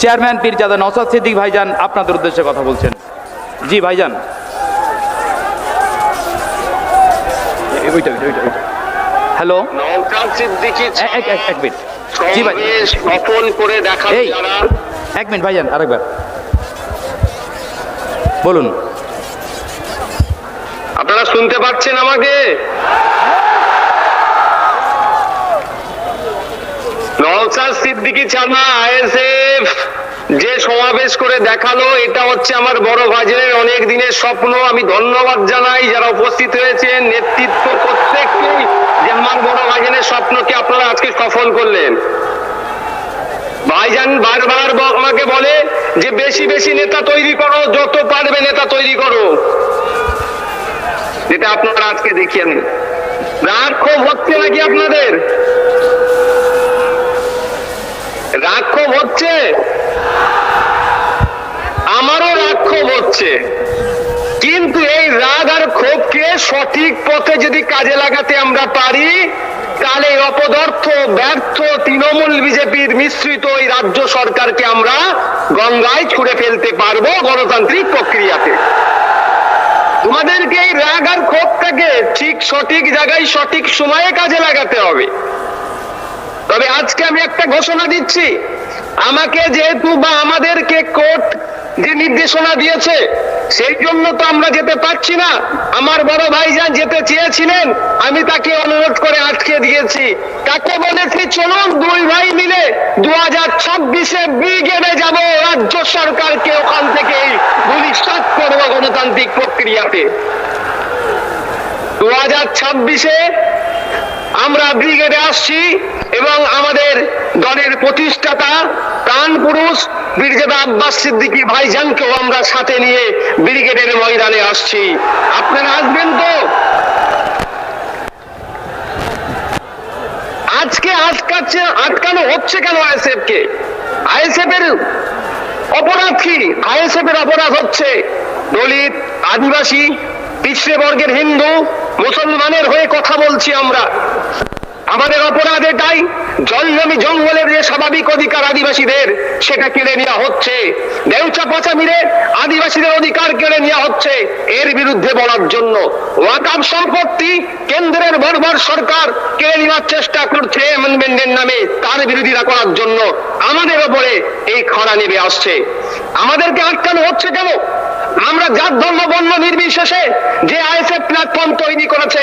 Chairman Pirzada Naushad Siddique ভাইজান আপনাদের উদ্দেশ্যে কথা বলছেন। জি ভাইজান। হ্যালো? এক মিনিট। জি ভাই। সফল করে দেখা এক মিনিট ভাইজান আরেকবার। বলুন। আপনারা শুনতে পাচ্ছেন আমাকে? নওসাদ সিদ্দিকি ছাড়া আইএসএফ, যে সমাবেশ করে দেখাল, এটা হচ্ছে আমার বড় ভাজনের অনেক দিনের স্বপ্ন। আমি ধন্যবাদ জানাই যারা উপস্থিত হয়েছেন, নেতৃত্ব প্রত্যেককেই, যে আমার বড় ভাজনের স্বপ্নকে আপনারা আজকে সফল করলেন। ভাইজান বারবার আমাকে বলে যে বেশি বেশি নেতা তৈরি করো, যত পারবে নেতা তৈরি করো। যেটা আপনারা আজকে দেখিয়েন রাগ ক্ষোভ হচ্ছে নাকি আপনাদের? রাগ ক্ষোভ হচ্ছে? আমারও রাগ ক্ষোভ হচ্ছে। কিন্তু এই রাগ আর ক্ষোভকে সঠিক পথে যদি কাজে লাগাতে আমরা পারি, তাহলে অপদার্থ, ব্যর্থ তৃণমূল বিজেপির মিশ্রিত এই রাজ্য সরকারকে আমরা গঙ্গায় ছুড়ে ফেলতে পারব গণতান্ত্রিক প্রক্রিয়াতে। তোমাদেরকে এই রাগ আর ক্ষোভটাকে ঠিক সঠিক জায়গায় সঠিক সময়ে কাজে লাগাতে হবে। আজকে আমি একটা ঘোষণা দিচ্ছি। আমাকে যেহেতু বা আমাদেরকে কোর্ট যে নির্দেশনা দিয়েছে, সেই জন্য তো আমরা যেতে পারছি না। আমার বড় ভাইজান যেতে চেয়েছিলেন, আমি তাকে অনুরোধ করে আটকে দিয়েছি। তাকে বলেছি, চলুন দুই ভাই মিলে দু হাজার ছাব্বিশে ব্রিগেডে যাব। রাজ্য সরকারকে ওখান থেকেই ভবিষ্যৎ করব গণতান্ত্রিক প্রক্রিয়াতে। দু হাজার ছাব্বিশে আমরা ব্রিগেডে আসছি এবং আমাদের দলের প্রতিষ্ঠাতা প্রাণ পুরুষ বীরজাদা আব্বাস সিদ্দিকী ভাইজানকেও আমরা সাথে নিয়ে ব্রিগেডের ময়দানে আসছি। আপনারা আসবেন তো? আজকে আটকাচ্ছে, আটকানো হচ্ছে কেন আইএসএফ কে আইএসএফ এর অপরাধ কি? আইএসএফ এর অপরাধ হচ্ছে দলিত আদিবাসী, পিছড়ে বর্গের হিন্দু মুসলমানের হয়ে কথা বলছি আমরা। আমাদের অপরাধ এটাই জল জমি জঙ্গলের যে স্বাভাবিক অধিকার আদিবাসীদের, সেটা কেড়ে নেওয়া হচ্ছে। দেউচা মিলে আদিবাসীদের অধিকার কেড়ে নেওয়া হচ্ছে। এর বিরুদ্ধে বলার জন্য ওয়াকাম সম্পত্তি কেন্দ্রের বর্বর সরকার কেড়ে নেওয়ার চেষ্টা করছে অ্যামেন্ডমেন্টের নামে। তার বিরোধিতা করার জন্য আমাদের ওপরে এই খরা নেমে আসছে। আমাদেরকে আটকানো হচ্ছে কেন? আমরা জাত, ধর্ম, বর্ণ নির্বিশেষে যে আইএসএফ প্ল্যাটফর্ম তৈরি করেছে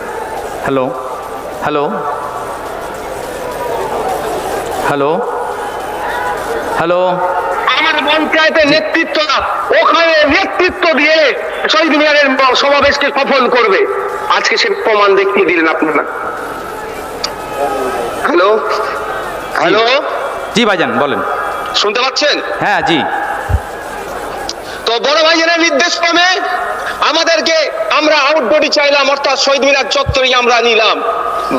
হ্যালো হ্যালো হ্যালো হ্যালো আমার পঞ্চায়েতের নেতৃত্ব ওখানে নেতৃত্ব দিয়ে শহীদ মিনারের সমাবেশকে সফল করবে। আজকে সে প্রমাণ দেখিয়ে দিলেন আপনারা। হ্যালো হ্যালো জি ভাইজান বলেন। শুনতে পাচ্ছেন? হ্যাঁ জি। তো বড় ভাইয়ের নির্দেশ ক্রমে আমাদেরকে আমরা আউটডোরই চাইলাম অর্থাৎ শহীদ মিনার চত্বরই আমরা নিলাম।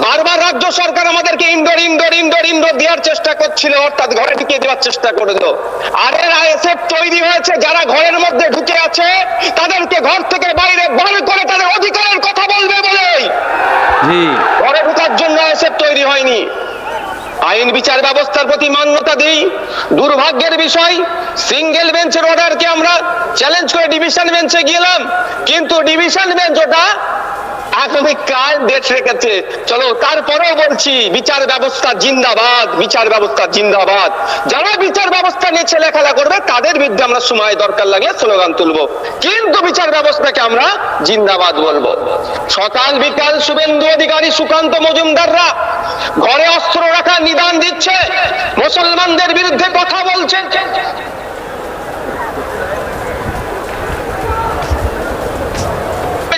বারবার রাজ্য সরকার আমাদেরকে ইনডোর ইনডোর ইনডোর ইনডোর দেওয়ার চেষ্টা করছিল অর্থাৎ ঘরে ঢুকিয়ে দেওয়ার চেষ্টা করে দিল আর এর আইএসএফ তৈরি হয়েছে যারা ঘরের মধ্যে ঢুকে আছে তাদেরকে ঘর থেকে বাইরে বার করে তাদের অধিকারের কথা বলবে বলেই। ঘরে ঢুকার জন্য আইএসএফ তৈরি হয়নি। আইন বিচার ব্যবস্থার প্রতি মান্যতা দিই। দুর্ভাগ্যের বিষয় সিঙ্গেল বেঞ্চের অর্ডারকে আমরা চ্যালেঞ্জ করে ডিভিশন বেঞ্চে গেলাম কিন্তু ডিভিশন বেঞ্চ ওটা ডেট রেখেছে? চলো, তারপরেও বলছি, বিচার ব্যবস্থা জিন্দাবাদ, বিচার ব্যবস্থা জিন্দাবাদ। যারা বিচার ব্যবস্থা নিয়ে ছেলেখেলা করবে, তাদের বিরুদ্ধে আমরা সময় দরকার লাগলে স্লোগান তুলবো। কিন্তু বিচার ব্যবস্থাকে আমরা জিন্দাবাদ বলব। সকাল বিকাল শুভেন্দু অধিকারী সুকান্ত মজুমদাররা ঘরে অস্ত্র রাখার নিদান দিচ্ছে। মুসলমানদের বিরুদ্ধে কথা বলছে।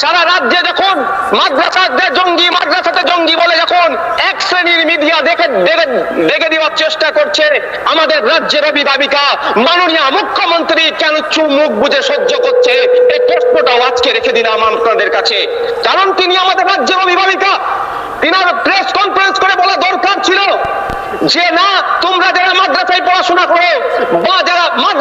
সারা রাজ্যে দেখুন, মাদ্রাসাতে জঙ্গি মাদ্রাসাতে জঙ্গি বলে যখন এক শ্রেণির মিডিয়া দেখে দেখে দেওয়ার চেষ্টা করছে, আমাদের রাজ্যের অভিভাবিকা মাননীয় মুখ্যমন্ত্রী কেন চুমুখ বুঝে সহ্য করছে? এই প্রশ্নটাও আজকে রেখে দিলাম আপনাদের কাছে। কারণ তিনি আমাদের রাজ্যের অভিভাবিকা। তিনার প্রেস কনফারেন্স করে বলা দরকার ছিল যে না তোমরা যারা মাদ্রাসায় পড়াশোনা করো বা যারা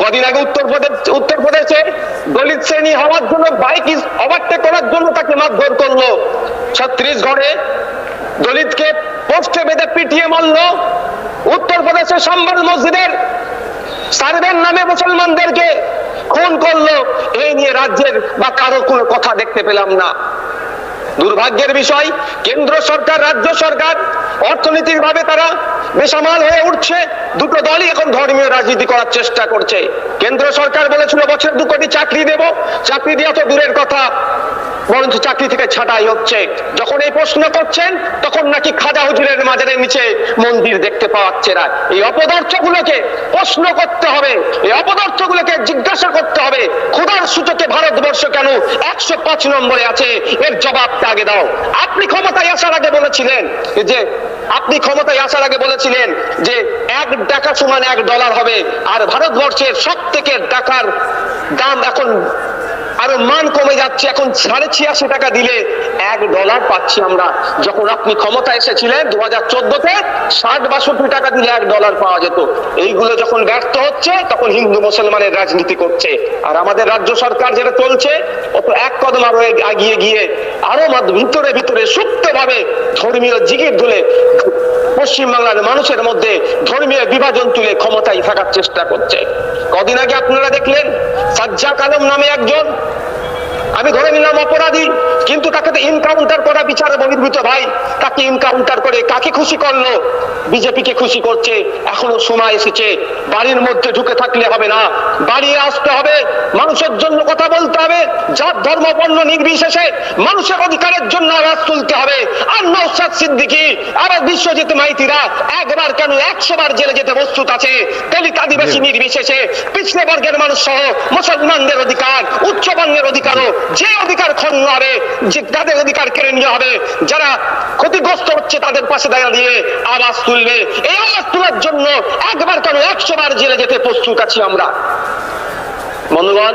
কদিন আগে উত্তরপ্রদেশ উত্তরপ্রদেশে দলিত শ্রেণি হওয়ার জন্য বাইক ওভারটেক করার জন্য তাকে মারধর করল। ছত্রিশগড়ে দলিতকে পোস্টে বেঁধে পিটিয়ে মারলো। উত্তরপ্রদেশের সম্বল মসজিদের সার্ভের নামে মুসলমানদেরকে খুন করল। এই নিয়ে রাজ্যের বা কারও কোনো কথা দেখতে পেলাম না। দুর্ভাগ্যের বিষয়, কেন্দ্র সরকার, রাজ্য সরকার অর্থনৈতিক ভাবে তারা বেসামাল হয়ে উঠছে। দুটো দলই এখন ধর্মীয় রাজনীতি করার চেষ্টা করছে। কেন্দ্র সরকার বলেছিল, বছর দু কোটি চাকরি দেব। চাকরি দেওয়া তো দূরের কথা। বরঞ্চ চাকরি থেকে ছাঁটাই হচ্ছে। যখন এই প্রশ্ন করছেন, তখন নাকি খাজা হুজুরের মাজারের নিচে মন্দির দেখতে পাওয়াচ্ছে না। এই অপদার্থ গুলোকে প্রশ্ন করতে হবে। এই অপদার্থ গুলোকে জিজ্ঞাসা করতে হবে। খোদার সূচকে ভারতবর্ষ কেন একশো পাঁচ নম্বরে আছে? এর জবাবটা আগে দাও। আপনি ক্ষমতায় আসার আগে বলেছিলেন যে আপনি ক্ষমতায় আসার আগে বলেছিলেন যে এক টাকা সমান এক ডলার হবে, আর ভারতবর্ষের সব থেকে টাকার দাম এখন আরও মান কমে যাচ্ছে, এখন সাড়ে ছিয়াশি টাকা দিলে এক ডলার পাচ্ছি আমরা। যখন আপনি ক্ষমতা এসেছিলেন দু হাজার চোদ্দতে, ষাট বাষট্টি টাকা দিলে এক ডলার পাওয়া যেত। এইগুলো যখন ব্যর্থ হচ্ছে, তখন হিন্দু মুসলমানের রাজনীতি করছে। আর আমাদের রাজ্য সরকার যেটা চলছে অত এক কদম আরও এগিয়ে গিয়ে আরও ভিতরে ভিতরে সুপ্ত ভাবে ধর্মীয় জিগির ধুলে পশ্চিমবাংলার মানুষের মধ্যে ধর্মীয় বিভাজন তুলে ক্ষমতায় থাকার চেষ্টা করছে। কদিন আগে আপনারা দেখলেন সাজ্জাক আলম নামে একজন, আমি ধরে নিলাম অপরাধী, কিন্তু তাকে ইনকাউন্টার করা বিচারে বহির্ভূত ভাই। তাকে ইনকাউন্টার করে কাকে খুশি করল? বিজেপিকে খুশি করছে এখনও সময় এসেছে। বাড়ির মধ্যে ঢুকে থাকলে হবে না। বাড়িয়ে আসতে হবে। মানুষের জন্য কথা বলতে হবে। জাত ধর্ম বর্ণ নির্বিশেষে মানুষের অধিকারের জন্য আওয়াজ তুলতে হবে। আর নৌসাদ সিদ্দিকি আর বিশ্বজিৎ মাইতিরা একবার কেন একশো বার জেলে যেতে প্রস্তুত আছে? দলিত আদিবাসী নির্বিশেষে পিছলে বর্গের মানুষ সহ মুসলমানদের অধিকার উচ্চ বর্ণের অধিকারও যে অধিকার ক্ষুণ্ণ হবে যে তাদের অধিকার কেড়ে নেওয়া হবে যারা ক্ষতিগ্রস্ত হচ্ছে তাদের পাশে দাঁড়িয়ে আওয়াজ তুলবে। এই আওয়াজ তোলার জন্য একবার কেন একশো বার জেলে যেতে প্রস্তুত আছি আমরা। বন্ধুগণ,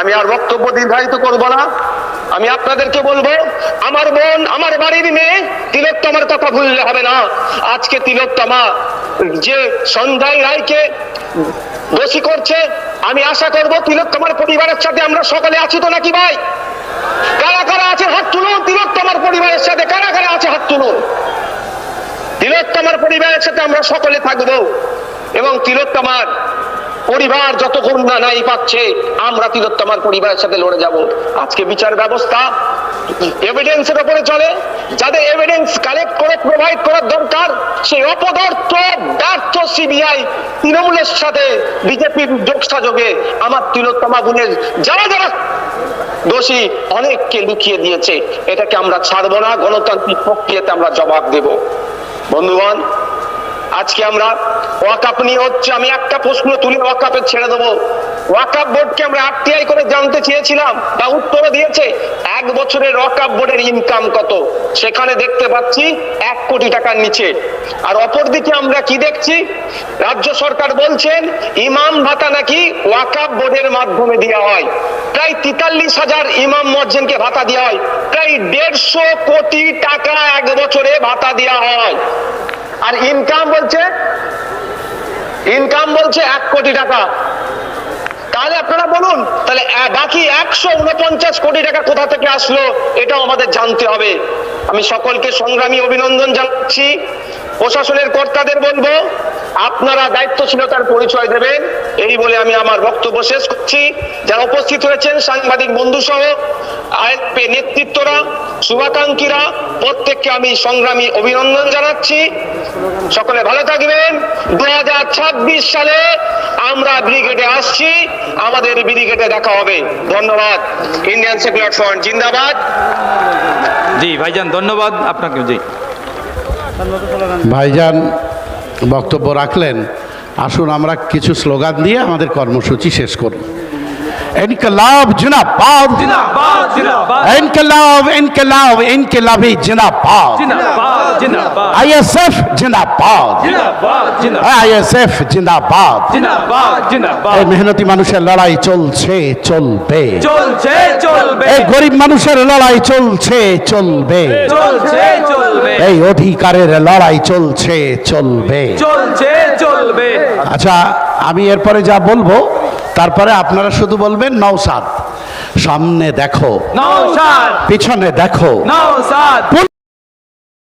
আমি আর বক্তব্য দীর্ঘায়িত করব না। আমি আপনাদেরকে বলব, আমার বোন, আমার বাড়ির মেয়ে তিলোত্তমার কথা ভুললে হবে না। আজকে তিলোত্তমা যে সন্ধ্যায় রায়কে দোষী করছে, আমি আশা করব তিলোত্তমার পরিবারের সাথে আমরা সকলে আছি তো নাকি ভাই? কারা কারা আছে? হাত তুলুন, তিলোত্তমার পরিবারের সাথে কারা কারা আছে? হাত তুলুন। তিলোত্তমার পরিবারের সাথে আমরা সকলে এবং তিলোত্তমার পরিবার নাই পাচ্ছে, আমরা তিলোত্তমার পরিবারের সাথে লড়ে যাব। আজকে বিচার ব্যবস্থা এভিডেন্সের উপরে চলে। যাদের এভিডেন্স কালেক্ট করে প্রোভাইড করার দরকার, সেই অপদার্থ, ব্যর্থ সিবিআই তৃণমূলের সাথে বিজেপির যোগসাযোগে আমার তিলোত্তমা বোনের যারা যারা দোষী অনেককে লুকিয়ে দিয়েছে। এটাকে আমরা ছাড়ব না, গণতান্ত্রিক প্রক্রিয়াতে আমরা জবাব দেব। বন্ধুগণ, আজকে আমরা ওয়াকাপ নিয়ে হচ্ছে, আমি একটা প্রশ্ন তুলে ওয়াকাপে ছেড়ে দেবো। ওয়াকাব বোর্ডকে আমরা আরটিআই করে জানতে চেয়েছিলাম, তা উত্তর দিয়েছে, এক বছরের ওয়াকাব বোর্ডের ইনকাম কত? সেখানে দেখতে পাচ্ছি এক কোটি টাকার নিচে। আর অপরদিকে আমরা কি দেখছি? রাজ্য সরকার বলছেন, ইমাম ভাতা নাকি ওয়াকাব বোর্ডের মাধ্যমে দেওয়া হয়। প্রায় তেতাল্লিশ হাজার ইমাম মজ্জেনকে ভাতা দেওয়া হয়। প্রায় দেড়শো কোটি টাকা এক বছরে ভাতা দেওয়া হয়। আর ইনকাম বলছে ইনকাম বলছে এক কোটি টাকা। তাহলে আপনারা বলুন, তাহলে বাকি একশো উনপঞ্চাশ কোটি টাকা কোথা থেকে আসলো, এটাও আমাদের জানতে হবে। আমি সকলকে সংগ্রামী অভিনন্দন জানাচ্ছি। প্রশাসনের কর্তাদের বলব, আপনারা দায়িত্বশীলতার পরিচয় দেবেন। এই বলে আমি আমার বক্তব্য শেষ করছি। যারা উপস্থিত হয়েছেন সাংবাদিক বন্ধু সহ আইএসপি নেতৃত্বরা শুভাকাঙ্ক্ষীরা প্রত্যেককে আমি সংগ্রামী অভিনন্দন জানাচ্ছি। সকলে ভালো থাকবেন। দু হাজার ছাব্বিশ সালে আমরা ব্রিগেডে আসছি। আমাদের ব্রিগেডে দেখা হবে। ধন্যবাদ। ইন্ডিয়ান সেকুলার ফ্রন্ট জিন্দাবাদ। জি ভাইজান ধন্যবাদ আপনাকে জি। ভাইজান বক্তব্য রাখলেন। আসুন আমরা কিছু স্লোগান দিয়ে আমাদের কর্মসূচি শেষ করি ইনকলাব জিনাবাদ ইনকলাব ইনকলাব ইনকলাবি জিনাবাদ আইএসএফ জিনাবাদ আইএসএফ জিন্দাবাদ। এই মেহনতি মানুষের লড়াই চলছে চলবে। চলছে চলবে। এই গরিব মানুষের লড়াই চলছে চলবে। চলছে চলবে। এই অধিকারের লড়াই চলছে চলবে। চলছে চলবে। আচ্ছা আমি এরপরে যা বলব তারপরে আপনারা শুধু বলবেন নৌসাদ সামনে দেখো। পিছনে দেখো।